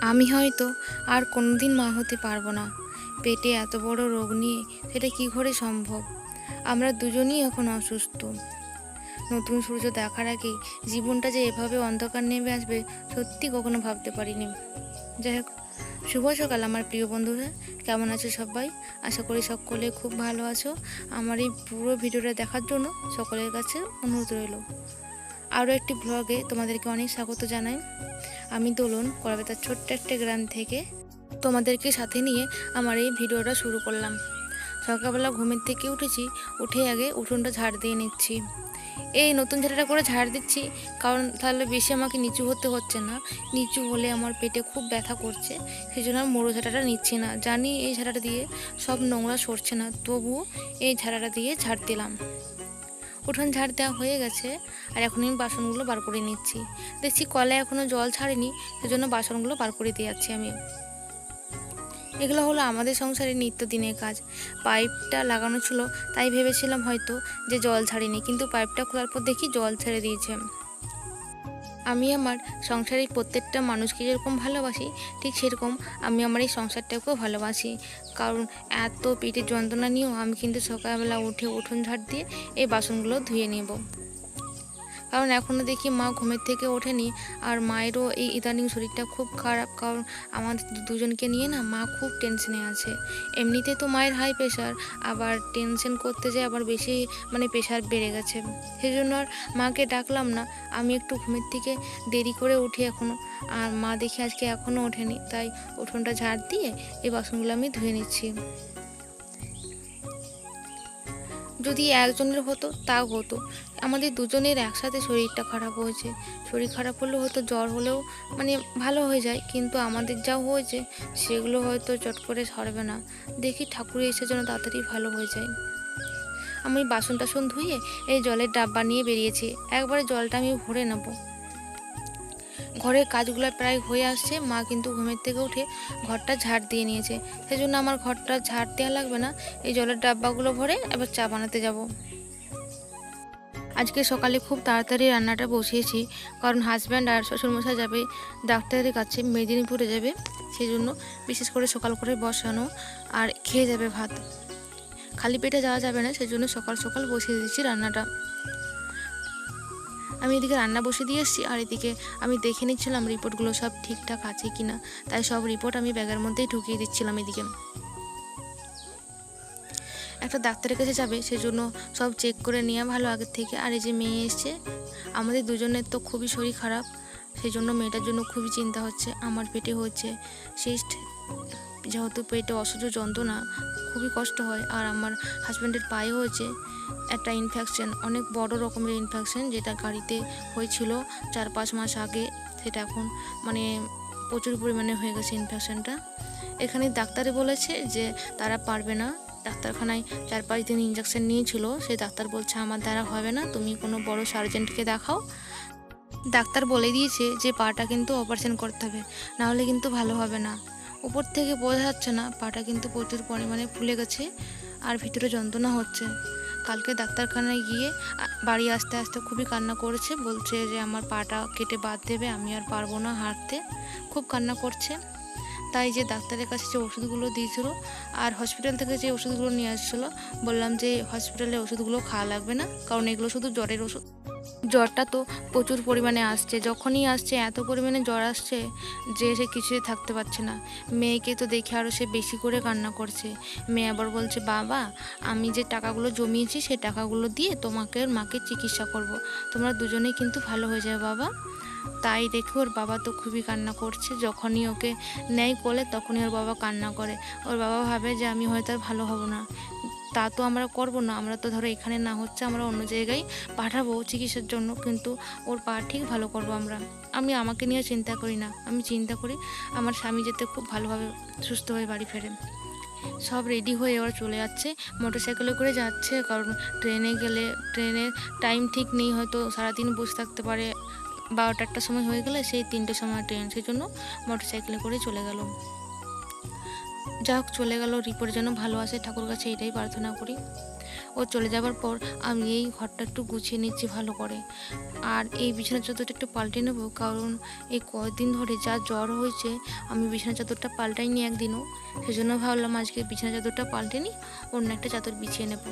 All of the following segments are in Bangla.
আমি হয়তো আর কোনোদিন মা হতে পারব না। পেটে এত বড় রোগ নিয়ে সেটা কি করে সম্ভব? আমরা দুজনই এখন অসুস্থ। নতুন সূর্য দেখার আগেই জীবনটা যে এভাবে অন্ধকার নেমে আসবে, সত্যি কখনো ভাবতে পারিনি। যাই হোক, শুভ সকাল আমার প্রিয় বন্ধুরা। কেমন আছো সবাই? আশা করি সকলে খুব ভালো আছো। আমার এই পুরো ভিডিওটা দেখার জন্য সকলের কাছে অনুরোধ রইল। আরও একটি ব্লগে তোমাদেরকে অনেক স্বাগত জানাই। আমি দোলন কলকাতার ছোট্ট একটা গ্রাম থেকে তোমাদেরকে সাথে নিয়ে আমার এই ভিডিওটা শুরু করলাম। সকালবেলা ঘুমের থেকে উঠেছি, উঠে আগে উঠোনটা ঝাড় দিয়ে নিচ্ছি। এই নতুন ঝাড়াটা করে ঝাড় দিচ্ছি, কারণ তাহলে বেশি আমাকে নিচু হতে হচ্ছে না। নিচু হলে আমার পেটে খুব ব্যথা করছে সেই জন্য আমি মোড়ো ঝাঁটাটা নিচ্ছি না। জানি এই ঝাড়াটা দিয়ে সব নোংরা সরছে না, তবুও এই ঝাড়াটা দিয়ে ঝাড় দিলাম। উঠোন ঝাড় দেওয়া হয়ে গেছে আর এখন আমি বাসনগুলো বার করে নিচ্ছি। দেখছি কলে এখনও জল ছাড়েনি, সেজন্য বাসনগুলো বার করে দিয়ে যাচ্ছি আমি। এগুলো হলো আমাদের সংসারের নিত্যদিনের কাজ। পাইপটা লাগানো ছিল, তাই ভেবেছিলাম হয়তো যে জল ছাড়িনি, কিন্তু পাইপটা খোলার পর দেখি জল ছেড়ে দিয়েছে। আমি আমার সংসারের প্রত্যেকটা মানুষকে যেরকম ভালোবাসি, ঠিক সেরকম আমি আমার এই সংসারটাকেও ভালোবাসি। কারণ এত পেটের যন্ত্রণা নিয়েও আমি কিন্তু সকালবেলা উঠে উঠোন ঝাড় দিয়ে এই বাসনগুলো ধুয়ে নেব। কারণ এখনও দেখি মা ঘুমের থেকে ওঠেনি আর মায়েরও এই ইদানিং শরীরটা খুব খারাপ কারণ আমাদের দুজনকে নিয়ে না মা খুব টেনশনে আছে। এমনিতে তো মায়ের হাই প্রেশার আবার টেনশন করতে যায় আবার বেশি মানে প্রেশার বেড়ে গেছে। সেই জন্য আর মাকে ডাকলাম না, আমি একটু ঘুমের থেকে দেরি করে উঠি এখনও আর মা দেখি আজকে এখনও ওঠেনি, তাই উঠোনটা ঝাড় দিয়ে এই বাসনগুলো আমি ধুয়ে নিচ্ছি। যদি একজনের হতো, তাও হতো। আমাদের দুজনের একসাথে শরীরটা খারাপ হয়েছে। শরীর খারাপ হলেও হয়তো জ্বর হলেও মানে ভালো হয়ে যায়, কিন্তু আমাদের যা হয়েছে, সেগুলো হয়তো চট করে সরবে না। দেখি ঠাকুর এসে যেন তাড়াতাড়ি ভালো হয়ে যায়। আমি বাসন টাসন ধুয়ে এই জলের ডাব্বা নিয়ে বেরিয়েছি। একবারে জলটা আমি ভরে নেব। ঘরের কাজগুলো প্রায় হয়ে আসছে, মা কিন্তু ঘুমের থেকে উঠে ঘরটা ঝাড় দিয়ে নিয়েছে। সেই জন্য আমার ঘরটা ঝাড় দেওয়া লাগবে না, এই জলের ডাব্বাগুলো ভরে এবার চা বানাতে যাব। আজকে সকালে খুব তাড়াতাড়ি রান্নাটা বসিয়েছি, কারণ হাজব্যান্ড আর শ্বশুরমশাই যাবে, ডাক্তারের কাছে মেদিনীপুরে যাবে, সেই জন্য বিশেষ করে সকাল করে বসানো আর খেয়ে যাবে ভাত। খালি পেটে যাওয়া যাবে না, সেই জন্য সকাল সকাল বসিয়ে দিচ্ছি রান্নাটা। আমি এদিকে রান্না বসে দিয়ে এসেছি, আর এদিকে আমি দেখে নিচ্ছিলাম রিপোর্টগুলো সব ঠিকঠাক আছে কি না তাই সব রিপোর্ট আমি ব্যাগের মধ্যেই ঢুকিয়ে দিচ্ছিলাম এদিকে। একটা ডাক্তারের কাছে যাবে, সেজন্য সব চেক করে নেওয়া ভালো আগের থেকে। আর এই যে মেয়ে এসছে, আমাদের দুজনের তো খুবই শরীর খারাপ সেই জন্য মেয়েটার জন্য খুবই চিন্তা হচ্ছে, আমার পেটে হচ্ছে সিস্ট যেহেতু পেটে অসহ্য যন্ত্রণা, খুবই কষ্ট হয়। আর আমার হাজব্যান্ডের পায়ে হয়েছে একটা ইনফেকশন অনেক বড় রকমের ইনফেকশন যেটা গাড়িতে হয়েছিল চার পাঁচ মাস আগে। সেটা এখন মানে প্রচুর পরিমাণে হয়ে গেছে ইনফেকশনটা এখানে ডাক্তারে বলেছে যে তারা পারবে না। ডাক্তারখানায় চার পাঁচ দিন ইঞ্জেকশন নিয়েছিল। সেই ডাক্তার বলছে, আমার দ্বারা হবে না। তুমি কোনো বড় সার্জেন্টকে দেখাও। ডাক্তার বলে দিয়েছে যে পাটা কিন্তু অপারেশন করতে হবে, নাহলে কিন্তু ভালো হবে না। উপর থেকে বোঝা যাচ্ছে না, পাটা কিন্তু প্রচুর পরিমাণে ফুলে গেছে আর ভিতরে যন্ত্রণা হচ্ছে। কালকে ডাক্তারখানায় গিয়ে বাড়ি আসতে আসতে খুবই কান্না করেছে, বলছে যে আমার পাটা কেটে বাদ দেবে, আমি আর পারব না হাঁটতে। খুব কান্না করছে। তাই যে ডাক্তারের কাছে যে ওষুধগুলো দিয়েছিল আর হসপিটাল থেকে যে ওষুধগুলো নিয়ে আসছিল, বললাম যে হসপিটালে ওষুধগুলো খাওয়া লাগবে না, কারণ এগুলো শুধু জ্বরের ওষুধ। জ্বরটা তো প্রচুর পরিমাণে আসছে। যখনই আসছে, এত পরিমাণে জ্বর আসছে যে সে কিছুই থাকতে পারছে না। মেয়েকে তো দেখে আরও সে বেশি করে কান্না করছে। মেয়ে আবার বলছে, বাবা, আমি যে টাকাগুলো জমিয়েছি সেই টাকাগুলো দিয়ে তোমাকে মাকে চিকিৎসা করব। তোমরা দুজনেই কিন্তু ভালো হয়ে যাবে, বাবা। তাই দেখে ওর বাবা তো খুবই কান্না করছে। যখনই ওকে নেয় কোলে, তখনই ওর বাবা কান্না করে। ওর বাবা ভাবে যে, আমি হয়তো আর ভালো হব না। তা তো আমরা করব না। আমরা তো ধরো এখানে না হচ্ছে আমরা অন্য জায়গায় পাঠাবো চিকিৎসার জন্য, কিন্তু ওর পা ঠিক ভালো করব আমরা। আমি আমাকে নিয়ে চিন্তা করি না। আমি চিন্তা করি আমার স্বামী যেতে খুব ভালোভাবে সুস্থ হয়ে বাড়ি ফেরে। সব রেডি হয়ে ওরা চলে যাচ্ছে। মোটর সাইকেলে করে যাচ্ছে, কারণ ট্রেনে গেলে ট্রেনের টাইম ঠিক নেই, হয়তো সারাদিন বসে থাকতে পারে। বারোটা সময় হয়ে গেলে সেই তিনটের সময় ট্রেন। সেই জন্য মোটর সাইকেলে করে চলে গেল। যা হোক চলে গেল। রিপোর্ট যেন ভালো আসে, ঠাকুর কাছে এটাই প্রার্থনা করি। ও চলে যাবার পর আমি এই ঘরটা একটু গুছিয়ে নিচ্ছি ভালো করে। আর এই বিছানা চাদরটা একটু পাল্টে নেব, কারণ এই কদিন ধরে যা জ্বর হয়েছে, আমি বিছানা চাদরটা পাল্টাইনি একদিনও। সেজন্য ভাবলাম আজকে বিছানা চাদরটা পাল্টে নিই, অন্য একটা চাদর বিছিয়ে নেব।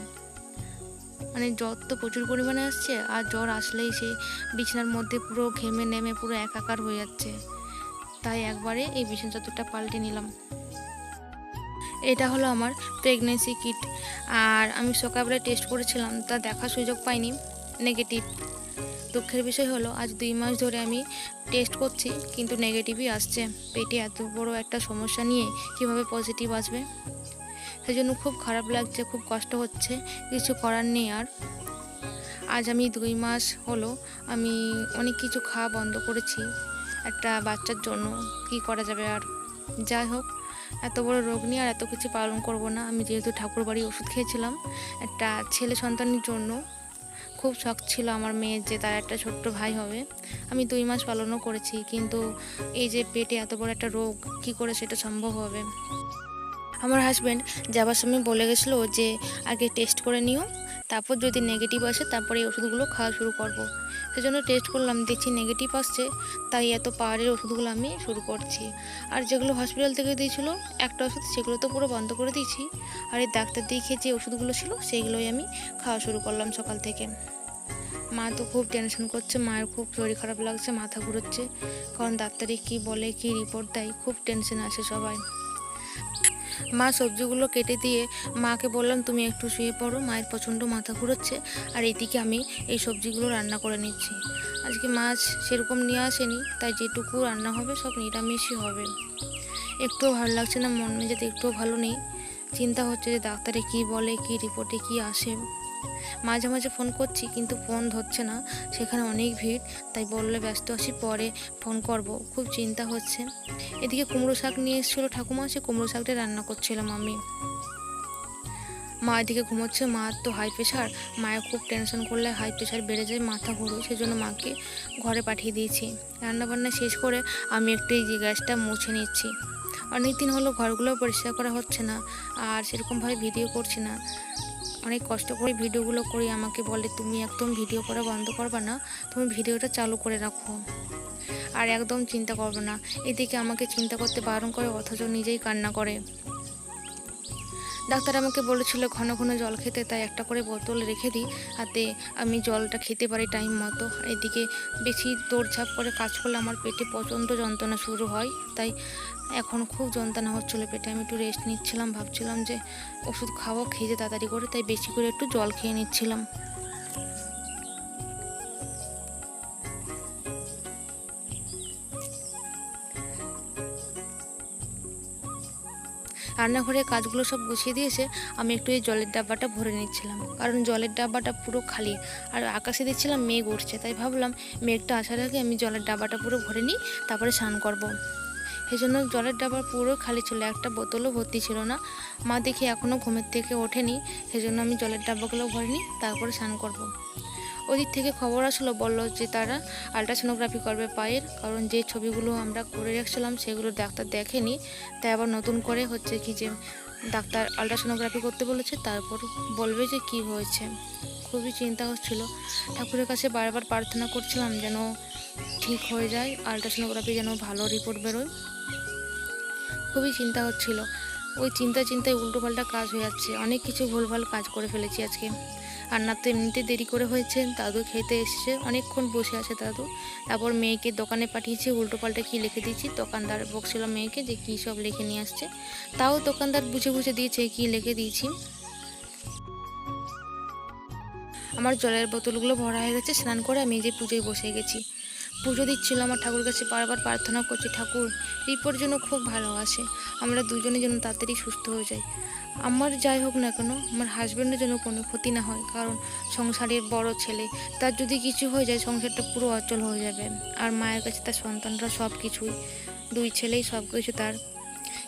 মানে জ্বর তো প্রচুর পরিমাণে আসছে, আর জ্বর আসলেই সে বিছানার মধ্যে পুরো ঘেমে নেমে পুরো একাকার হয়ে যাচ্ছে। তাই একবারে এই বিছানা চাদরটা পাল্টে নিলাম। এটা হলো আমার প্রেগনেন্সি কিট আর আমি সকালবেলা টেস্ট করেছিলাম, তা দেখার সুযোগ পাইনি নেগেটিভ দুঃখের বিষয় হলো, আজ দুই মাস ধরে আমি টেস্ট করছি, কিন্তু নেগেটিভই আসছে। পেটে এত বড় একটা সমস্যা নিয়ে কীভাবে পজিটিভ আসবে? সেই জন্য খুব খারাপ লাগছে, খুব কষ্ট হচ্ছে, কিছু করার নেই আর। আজ আমি দুই মাস হলো, আমি অনেক কিছু খাওয়া বন্ধ করেছি, একটা বাচ্চার জন্য, কি করা যাবে আর? যাই হোক এত বড় রোগ নিয়ে আর এত কিছু পালন করব না। আমি যেহেতু ঠাকুর বাড়ি ওষুধ খেয়েছিলাম, একটা ছেলে সন্তানের জন্য। খুব শখ ছিল আমার মেয়ের যে তার একটা ছোট্ট ভাই হবে। আমি দুই মাস পালনও করেছি, কিন্তু এই যে পেটে এত বড় একটা রোগ, কি করে সেটা সম্ভব হবে? আমার হাজব্যান্ড যাবার সময় বলে গেছিল যে, আগে টেস্ট করে নিও, তারপর যদি নেগেটিভ আসে তারপরে এই ওষুধগুলো খাওয়া শুরু করব। সেজন্য টেস্ট করলাম, দেখছি নেগেটিভ আসছে, তাই এত পাওয়ারের ওষুধগুলো আমি শুরু করছি। আর যেগুলো হসপিটাল থেকে দিয়েছিলো, একটা ওষুধ সেগুলো তো পুরো বন্ধ করে দিয়েছি। আর এই ডাক্তার দিয়ে যে ওষুধগুলো ছিল সেইগুলোই আমি খাওয়া শুরু করলাম সকাল থেকে। মা তো খুব টেনশন করছে, মায়ের খুব শরীর খারাপ লাগছে, মাথা ঘুরোচ্ছে। কারণ ডাক্তারে কি বলে, কি রিপোর্ট দেয়, খুব টেনশন আসে সবাই। মা সবজিগুলো কেটে দিয়ে মাকে বললাম, তুমি একটু শুয়ে পড়ো, মায়ের প্রচণ্ড মাথা ঘুরোচ্ছে, আর এদিকে আমি এই সবজিগুলো রান্না করে নিচ্ছি। আজকে মাছ সেরকম নিয়ে আসেনি, তাই যেটুকু রান্না হবে সব নিরামিষই হবে। একটুও ভালো লাগছে না, মন মেজাতে একটুও ভালো নেই। চিন্তা হচ্ছে যে ডাক্তারে কি বলে, কি রিপোর্টে কি আসে। মাঝে মাঝে ফোন করছি, কিন্তু ফোন ধরছে না। সেখানে অনেক ভিড়, তাই বললে ব্যস্ত আছি, পরে ফোন করব। খুব চিন্তা হচ্ছে। এদিকে কুমড়ো শাক নিয়ে এসেছিল ঠাকুমা, সে কুমড়ো শাকটা রান্না করছিলাম আমি। মা এদিকে ঘুমোচ্ছে মার তো হাই প্রেশার মায়ের খুব টেনশন করলে হাই প্রেশার বেড়ে যায়, মাথা ঘুরো, সেজন্য মাকে ঘরে পাঠিয়ে দিয়েছি। রান্নাবান্না শেষ করে আমি একটু এই গ্যাসটা মুছে নিচ্ছি। অনেক দিন হলো ঘরগুলো পরিষ্কার করা হচ্ছে না, আর সেরকমভাবে ভিডিও করছি না। অনেক কষ্ট করে ভিডিওগুলো করি, আমাকে বলে, তুমি একদম ভিডিও করা বন্ধ করবা না, তুমি ভিডিওটা চালু করে রাখো। আর একদম চিন্তা করবে না। এদিকে আমাকে চিন্তা করতে বারণ করে, অথচ নিজেই কান্না করে। ডাক্তার আমাকে বলেছিল, ঘন ঘন জল খেতে, তাই একটা করে বোতল রেখে দিই, হাতে আমি জলটা খেতে পারি টাইম মতো। এদিকে বেশি দৌড়ঝাঁপ করে কাজ করলে আমার পেটে প্রচণ্ড যন্ত্রণা শুরু হয়, তাই এখন খুব যন্ত্রণা হচ্ছিল পেটে। আমি একটু রেস্ট নিচ্ছিলাম, ভাবছিলাম যে ওষুধ খাওয়াও খেয়ে তাড়াতাড়ি করে, তাই বেশি করে একটু জল খেয়ে নিচ্ছিলাম। রান্নাঘরের কাজগুলো সব গুছিয়ে দিয়েছে, আমি একটু এই জলের ডাব্বাটা ভরে নিচ্ছিলাম। কারণ জলের ডাব্বাটা পুরো খালি, আর আকাশে দেখছিলাম মেঘ উঠছে, তাই ভাবলাম মেঘটা আসার আগে আমি জলের ডাব্বাটা পুরো ভরে নিই, তারপরে স্নান করব। সেই জন্য জলের ডাব্বা পুরো খালি ছিল, একটা বোতলও ভর্তি ছিল না। মা দেখি এখনও ঘুমের থেকে ওঠেনি সেই জন্য আমি জলের ডাব্বাগুলো ভরে নিই, তারপরে স্নান করব। ওদিক থেকে খবর আসলো, বলল যে তারা আলট্রাসোনোগ্রাফি করবে পায়ের, কারণ যে ছবিগুলো আমরা করে রাখছিলাম সেগুলো ডাক্তার দেখেনি, তাই আবার নতুন করে হচ্ছে কি যে ডাক্তার আলট্রাসোনোগ্রাফি করতে বলেছে, তারপর বলবে যে কি হয়েছে। খুবই চিন্তা হচ্ছিল। ঠাকুরের কাছে বারবার প্রার্থনা করছিলাম যেন ঠিক হয়ে যায় আলট্রাসোনোগ্রাফি যেন ভালো রিপোর্ট বেরোয়। খুবই চিন্তা হচ্ছিল। ওই চিন্তা চিন্তায় উল্টোপাল্টা কাজ হয়ে যাচ্ছে। অনেক কিছু ভুলভাল কাজ করে ফেলেছি আজকে। রান্নার তো এমনিতে দেরি করে হয়েছে। দাদু খেতে এসেছে। অনেকক্ষণ বসে আছে দাদু। তারপর মেয়েকে দোকানে পাঠিয়েছি। উল্টোপাল্টা কী লিখে দিয়েছি? দোকানদার বকছিল মেয়েকে যে কী সব লিখে নিয়ে আসছে। তাও দোকানদার বুঝে বুঝে দিয়েছে কী লিখে দিয়েছি। আমার জলের বোতলগুলো ভরা হয়ে গেছে। স্নান করে আমি যে পুজোয় বসে গেছি। পুজো দিচ্ছিল আমার ঠাকুর কাছে, বারবার প্রার্থনা করছি, ঠাকুর রিপোর্ট যেন খুব ভালো আসে, আমরা দুজনের জন্য তাড়াতাড়ি সুস্থ হয়ে যাই। আমার যাই হোক না কেন, আমার হাজব্যান্ডের জন্য কোনো ক্ষতি না হয়, কারণ সংসারের বড় ছেলে, তার যদি কিছু হয়ে যায়, সংসারটা পুরো অচল হয়ে যাবে। আর মায়ের কাছে তার সন্তানরা সব কিছুই দুই ছেলেই সব কিছু তার।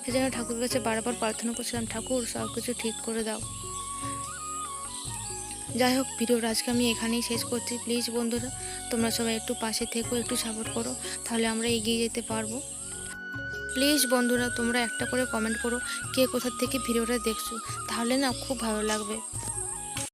সেজন্য ঠাকুরের কাছে বারবার প্রার্থনা করছিলাম, ঠাকুর সব কিছু ঠিক করে দাও। যাই হোক, ভিডিওটা আজকে আমি এখানেই শেষ করছি। প্লিজ বন্ধুরা, তোমরা সবাই একটু পাশে থেকো, একটু সাপোর্ট করো, তাহলে আমরা এগিয়ে যেতে পারব। প্লিজ বন্ধুরা, তোমরা একটা করে কমেন্ট করো, কে কোথার থেকে ভিডিওটা দেখছ, তাহলে না খুব ভালো লাগবে।